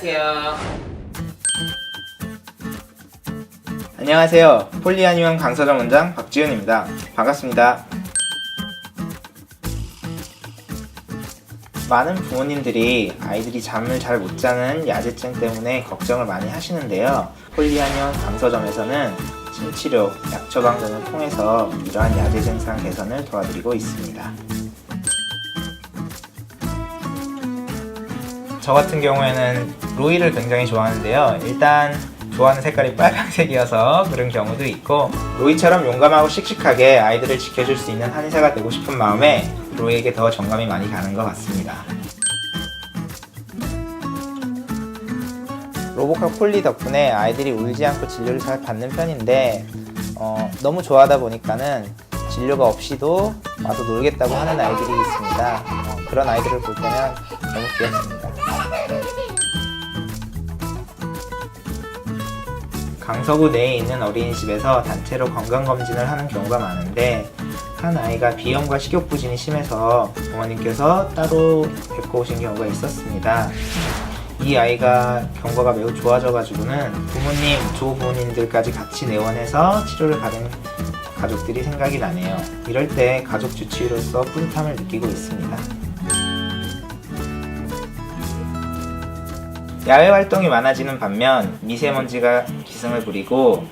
안녕하세요. 안녕하세요. 폴리아니원 강서점 원장 박지훈입니다. 반갑습니다. 많은 부모님들이 아이들이 잠을 잘 못 자는 야제증 때문에 걱정을 많이 하시는데요. 폴리아니원 강서점에서는 침치료, 약 처방 등을 통해서 이러한 야제 증상 개선을 도와드리고 있습니다. 저 같은 경우에는 로이를 굉장히 좋아하는데요. 일단 좋아하는 색깔이 빨간색이어서 그런 경우도 있고 로이처럼 용감하고 씩씩하게 아이들을 지켜줄 수 있는 한의사가 되고 싶은 마음에 로이에게 더 정감이 많이 가는 것 같습니다. 로보카 폴리 덕분에 아이들이 울지 않고 진료를 잘 받는 편인데 어, 너무 좋아하다 보니까는 진료가 없이도 와서 놀겠다고 하는 아이들이 있습니다. 어, 그런 아이들을 볼 때는 너무 귀엽습니다. 강서구 내에 있는 어린이집에서 단체로 건강검진을 하는 경우가 많은데 한 아이가 비염과 식욕 부진이 심해서 부모님께서 따로 뵙고 오신 경우가 있었습니다. 이 아이가 경과가 매우 좋아져가지고는 부모님, 조부모님들까지 같이 내원해서 치료를 받은 가족들이 생각이 나네요. 이럴 때 가족 주치의로서 뿌듯함을 느끼고 있습니다. 야외 활동이 많아지는 반면 미세먼지가 기승을 부리고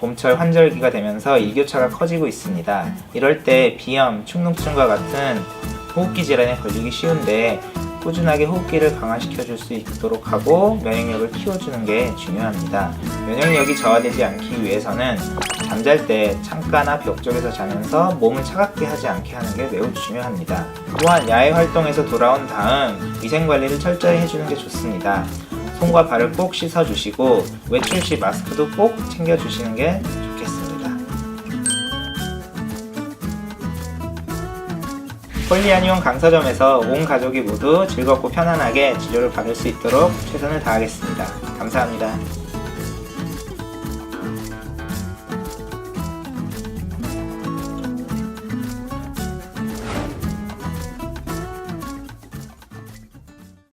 봄철 환절기가 되면서 일교차가 커지고 있습니다. 이럴 때 비염, 축농증과 같은 호흡기 질환에 걸리기 쉬운데 꾸준하게 호흡기를 강화시켜 줄 수 있도록 하고 면역력을 키워주는 게 중요합니다. 면역력이 저하되지 않기 위해서는 잠잘 때 창가나 벽 쪽에서 자면서 몸을 차갑게 하지 않게 하는 게 매우 중요합니다. 또한 야외 활동에서 돌아온 다음 위생 관리를 철저히 해주는 게 좋습니다. 손과 발을 꼭 씻어주시고 외출 시 마스크도 꼭 챙겨주시는 게 좋겠습니다. 폴리아니온 강서점에서 온 가족이 모두 즐겁고 편안하게 진료를 받을 수 있도록 최선을 다하겠습니다. 감사합니다.